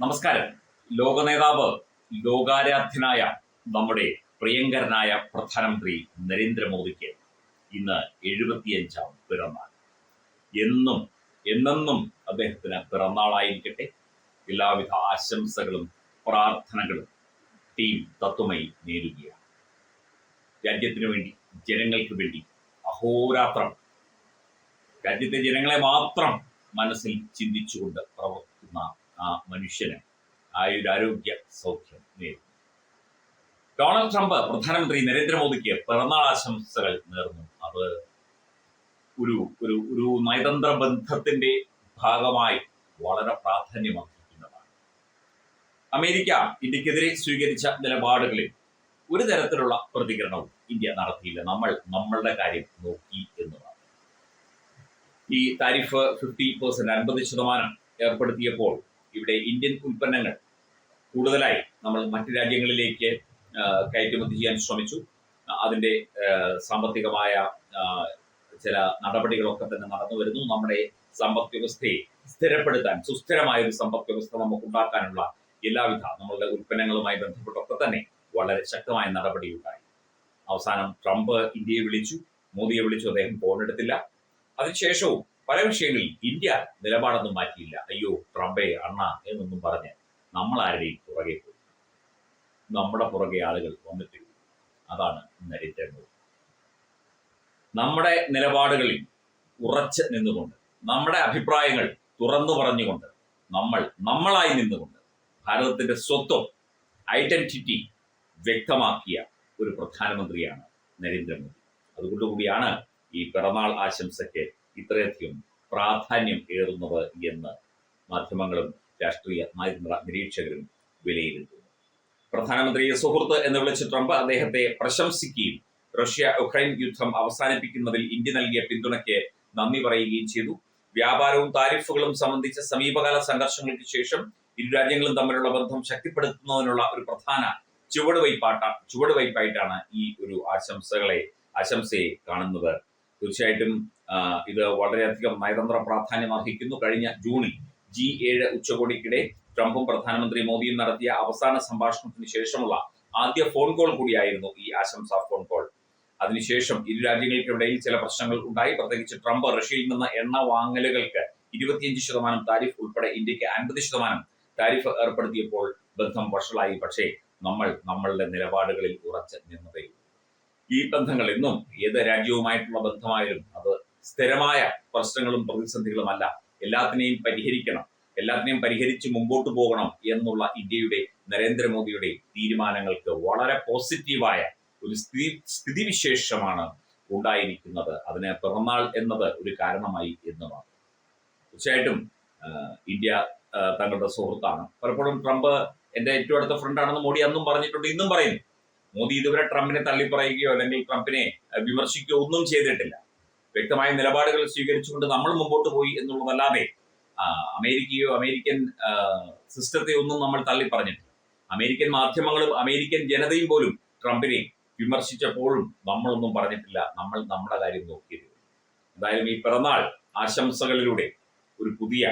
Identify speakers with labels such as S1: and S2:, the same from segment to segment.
S1: നമസ്കാരം. ലോക നേതാവ് ലോകാരാധ്യനായ നമ്മുടെ പ്രിയങ്കരനായ പ്രധാനമന്ത്രി നരേന്ദ്രമോദിക്ക് ഇന്ന് എഴുപത്തിയഞ്ചാം പിറന്നാൾ. എന്നും എന്നെന്നും അദ്ദേഹത്തിന് പിറന്നാളായിരിക്കട്ടെ. എല്ലാവിധ ആശംസകളും പ്രാർത്ഥനകളും ടീം തത്വമായി നേരുകയാണ്. രാജ്യത്തിനു വേണ്ടി ജനങ്ങൾക്ക് വേണ്ടി അഹോരാത്രം. രാജ്യത്തെ ജനങ്ങളെ മാത്രം മനസ്സിൽ ചിന്തിച്ചുകൊണ്ട് പ്രവർത്തിക്കുന്ന ആ മനുഷ്യന് ആയുരാരോഗ്യ സൗഖ്യം നേരും ഡൊണാൾഡ് ട്രംപ് പ്രധാനമന്ത്രി നരേന്ദ്രമോദിക്ക് പിറന്നാൾ ആശംസകൾ നേർന്നു. അത് ഒരു ഒരു ഒരു നയതന്ത്ര ബന്ധത്തിന്റെ ഭാഗമായി വളരെ പ്രാധാന്യമർഹിക്കുന്നതാണ്. അമേരിക്ക ഇന്ത്യക്കെതിരെ സ്വീകരിച്ച നിലപാടുകളിൽ ഒരു തരത്തിലുള്ള പ്രതികരണവും ഇന്ത്യ നടത്തിയില്ല. നമ്മൾ നമ്മളുടെ കാര്യം നോക്കി എന്നതാണ് ഈ താരിഫ് ഫിഫ്റ്റി പെർസെന്റ് അൻപത് ശതമാനം ഏർപ്പെടുത്തിയപ്പോൾ ഇവിടെ ഇന്ത്യൻ ഉൽപ്പന്നങ്ങൾ കൂടുതലായി നമ്മൾ മറ്റു രാജ്യങ്ങളിലേക്ക് കയറ്റുമതി ചെയ്യാൻ ശ്രമിച്ചു. അതിന്റെ സാമ്പത്തികമായ ചില നടപടികളൊക്കെ തന്നെ നടന്നു വരുന്നു. നമ്മുടെ സമ്പദ് വ്യവസ്ഥയെ സ്ഥിരപ്പെടുത്താൻ സുസ്ഥിരമായ ഒരു സമ്പദ് വ്യവസ്ഥ നമുക്ക് ഉണ്ടാക്കാനുള്ള എല്ലാവിധ നമ്മളുടെ ഉൽപ്പന്നങ്ങളുമായി ബന്ധപ്പെട്ടൊക്കെ തന്നെ വളരെ ശക്തമായ നടപടി ഉണ്ടായി അവസാനം ട്രംപ് ഇന്ത്യയെ വിളിച്ചു മോദിയെ വിളിച്ചു അദ്ദേഹം ഫോൺ എടുത്തില്ല. അതിനുശേഷവും പല വിഷയങ്ങളിൽ ഇന്ത്യ നിലപാടൊന്നും മാറ്റിയില്ല. അയ്യോ ട്രംപേ അണ്ണ എന്നൊന്നും പറഞ്ഞ് നമ്മൾ ആരുടെയും പുറകെ പോയി. നമ്മുടെ പുറകെ ആളുകൾ വന്നിട്ടില്ല അതാണ് നരേന്ദ്രമോദി. നമ്മുടെ നിലപാടുകളിൽ ഉറച്ച് നിന്നുകൊണ്ട് നമ്മുടെ അഭിപ്രായങ്ങൾ തുറന്നു പറഞ്ഞുകൊണ്ട് നമ്മൾ നമ്മളായി നിന്നുകൊണ്ട് ഭാരതത്തിന്റെ സ്വത്വം ഐഡന്റിറ്റി വ്യക്തമാക്കിയ ഒരു പ്രധാനമന്ത്രിയാണ് നരേന്ദ്രമോദി. അതുകൊണ്ടുകൂടിയാണ് ഈ പിറന്നാൾ ആശംസയ്ക്ക് ഇത്രയധികം പ്രാധാന്യം ഏറുന്നത് എന്ന് മാധ്യമങ്ങളും രാഷ്ട്രീയ നയതന്ത്ര നിരീക്ഷകരും വിലയിരുത്തുന്നു. പ്രധാനമന്ത്രിയെ സുഹൃത്ത് എന്ന് വിളിച്ച ട്രംപ് അദ്ദേഹത്തെ പ്രശംസിക്കുകയും റഷ്യ ഉക്രൈൻ യുദ്ധം അവസാനിപ്പിക്കുന്നതിൽ ഇന്ത്യ നൽകിയ പിന്തുണയ്ക്ക് നന്ദി പറയുകയും ചെയ്തു. വ്യാപാരവും താരിഫുകളും സംബന്ധിച്ച സമീപകാല സംഘർഷങ്ങൾക്ക് ശേഷം ഇരു രാജ്യങ്ങളും തമ്മിലുള്ള ബന്ധം ശക്തിപ്പെടുത്തുന്നതിനുള്ള ഒരു പ്രധാന ചുവടുവയ്പാട്ട ചുവടുവയ്പായിട്ടാണ് ഈ ഒരു ആശംസകളെ ആശംസയെ കാണുന്നത് തീർച്ചയായിട്ടും ഇത് വളരെയധികം നയതന്ത്ര പ്രാധാന്യം അർഹിക്കുന്നു. കഴിഞ്ഞ ജൂണിൽ ജി ഏഴ് ഉച്ചകോടിക്കിടെ ട്രംപും പ്രധാനമന്ത്രി മോദിയും നടത്തിയ അവസാന സംഭാഷണത്തിന് ശേഷമുള്ള ആദ്യ ഫോൺ കോൾ കൂടിയായിരുന്നു ഈ ആശംസാ ഫോൺ കോൾ. അതിനുശേഷം ഇരു രാജ്യങ്ങൾക്കിടയിൽ ചില പ്രശ്നങ്ങൾ ഉണ്ടായി. പ്രത്യേകിച്ച് ട്രംപ് റഷ്യയിൽ നിന്ന് എണ്ണ വാങ്ങലുകൾക്ക് ഇരുപത്തിയഞ്ച് ശതമാനം താരിഫ് ഉൾപ്പെടെ ഇന്ത്യയ്ക്ക് അൻപത് ശതമാനം താരിഫ് ഏർപ്പെടുത്തിയപ്പോൾ ബന്ധം വഷളായി. പക്ഷേ നമ്മൾ നമ്മളുടെ നിലപാടുകളിൽ ഉറച്ച് നിന്നതേ ഈ ബന്ധങ്ങൾ എന്നും ഏത് രാജ്യവുമായിട്ടുള്ള ബന്ധമായാലും അത് സ്ഥിരമായ പ്രശ്നങ്ങളും പ്രതിസന്ധികളുമല്ല എല്ലാത്തിനെയും പരിഹരിക്കണം. എല്ലാത്തിനെയും പരിഹരിച്ച് മുമ്പോട്ട് പോകണം എന്നുള്ള ഇന്ത്യയുടെ നരേന്ദ്രമോദിയുടെ തീരുമാനങ്ങൾക്ക് വളരെ പോസിറ്റീവായ ഒരു സ്ഥിതി സ്ഥിതിവിശേഷമാണ് ഉണ്ടായിരിക്കുന്നത്. അതിന് പിറന്നാൾ എന്നത് ഒരു കാരണമായി എന്നുമാണ്. തീർച്ചയായിട്ടും ആ, ഇന്ത്യ തങ്ങളുടെ സുഹൃത്താണ്. പലപ്പോഴും ട്രംപ് എന്റെ ഏറ്റവും അടുത്ത ഫ്രണ്ടാണെന്ന് മോഡി അന്നും പറഞ്ഞിട്ടുണ്ട് ഇന്നും പറയുന്നു മോദി ഇതുവരെ ട്രംപിനെ തള്ളിപ്പറയുകയോ അല്ലെങ്കിൽ ട്രംപിനെ വിമർശിക്കുകയോ ഒന്നും ചെയ്തിട്ടില്ല. വ്യക്തമായ നിലപാടുകൾ സ്വീകരിച്ചുകൊണ്ട് നമ്മൾ മുമ്പോട്ട് പോയി എന്നുള്ളതല്ലാതെ അമേരിക്കയോ അമേരിക്കൻ സിസ്റ്റത്തെ ഒന്നും നമ്മൾ തള്ളിപ്പറഞ്ഞിട്ടില്ല. അമേരിക്കൻ മാധ്യമങ്ങളും അമേരിക്കൻ ജനതയും പോലും ട്രംപിനെ വിമർശിച്ചപ്പോഴും നമ്മളൊന്നും പറഞ്ഞിട്ടില്ല. നമ്മൾ നമ്മുടെ കാര്യം നോക്കിയത്. എന്തായാലും ഈ പിറന്നാൾ ആശംസകളിലൂടെ ഒരു പുതിയ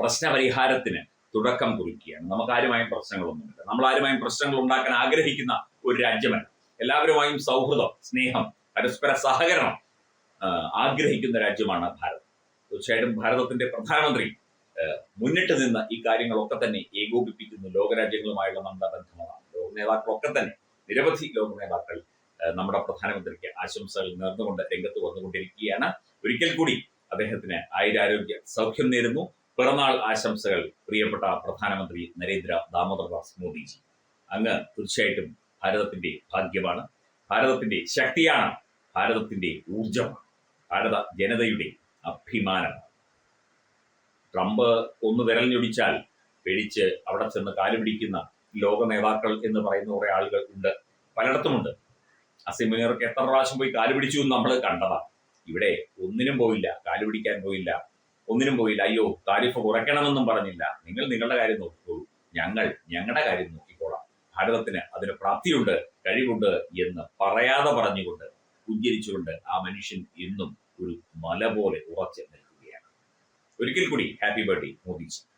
S1: പ്രശ്നപരിഹാരത്തിന് തുടക്കം കുറിക്കുകയാണ്. നമുക്ക് ആരുമായും പ്രശ്നങ്ങളൊന്നുമില്ല. നമ്മൾ ആരുമായും പ്രശ്നങ്ങൾ ഉണ്ടാക്കാൻ ആഗ്രഹിക്കുന്ന ഒരു രാജ്യമല്ല. എല്ലാവരുമായും സൗഹൃദം സ്നേഹം പരസ്പര സഹകരണം ആഗ്രഹിക്കുന്ന രാജ്യമാണ് ഭാരതം. തീർച്ചയായിട്ടും ഭാരതത്തിന്റെ പ്രധാനമന്ത്രി മുന്നിട്ട് നിന്ന് ഈ കാര്യങ്ങളൊക്കെ തന്നെ ഏകോപിപ്പിക്കുന്നു ലോകരാജ്യങ്ങളുമായുള്ള നമ്മുടെ ബന്ധമാണ്. ലോക നേതാക്കളൊക്കെ തന്നെ നിരവധി ലോക നേതാക്കൾ നമ്മുടെ പ്രധാനമന്ത്രിക്ക് ആശംസകൾ നേർന്നുകൊണ്ട് രംഗത്ത് വന്നുകൊണ്ടിരിക്കുകയാണ്. ഒരിക്കൽ കൂടി അദ്ദേഹത്തിന് ആയുരാരോഗ്യ സൗഖ്യം നേരുന്നു. പിറന്നാൾ ആശംസകൾ പ്രിയപ്പെട്ട പ്രധാനമന്ത്രി നരേന്ദ്ര ദാമോദർദാസ് മോദിജി. അങ്ങ് തീർച്ചയായിട്ടും ഭാരതത്തിന്റെ ഭാഗ്യമാണ്. ഭാരതത്തിന്റെ ശക്തിയാണ്. ഭാരതത്തിന്റെ ഊർജമാണ് ഭാരത ജനതയുടെ അഭിമാനമാണ്. ട്രംപ് ഒന്ന് വിരലിഞ്ഞൊടിച്ചാൽ ഞൊടിച്ചാൽ പേടിച്ച് അവിടെ ചെന്ന് കാലുപിടിക്കുന്ന ലോക നേതാക്കൾ എന്ന് പറയുന്ന കുറെ ആളുകൾ ഉണ്ട്. പലയിടത്തുമുണ്ട്. അസിമിനിയർക്ക് എത്ര പ്രാവശ്യം പോയി കാലുപിടിച്ചു എന്ന് നമ്മൾ കണ്ടതാണ് ഇവിടെ ഒന്നിനും പോയില്ല കാലുപിടിക്കാൻ പോയില്ല. ഒന്നിനും പോയില്ല. അയ്യോ താരിഫ് കുറയ്ക്കണമെന്നും പറഞ്ഞില്ല. നിങ്ങൾ നിങ്ങളുടെ കാര്യം നോക്കിക്കോളൂ. ഞങ്ങൾ ഞങ്ങളുടെ കാര്യം നോക്കിക്കോളാം. ഭാരതത്തിന് അതിന് പ്രാപ്തിയുണ്ട് കഴിവുണ്ട് എന്ന് പറയാതെ പറഞ്ഞുകൊണ്ട് ഉജ്ജരിച്ചുകൊണ്ട് ആ മനുഷ്യൻ എന്നും ഒരു മല പോലെ ഉറച്ച് നിൽക്കുകയാണ്. ഒരിക്കൽ കൂടി ഹാപ്പി ബർത്ത്ഡേ മോദിജി.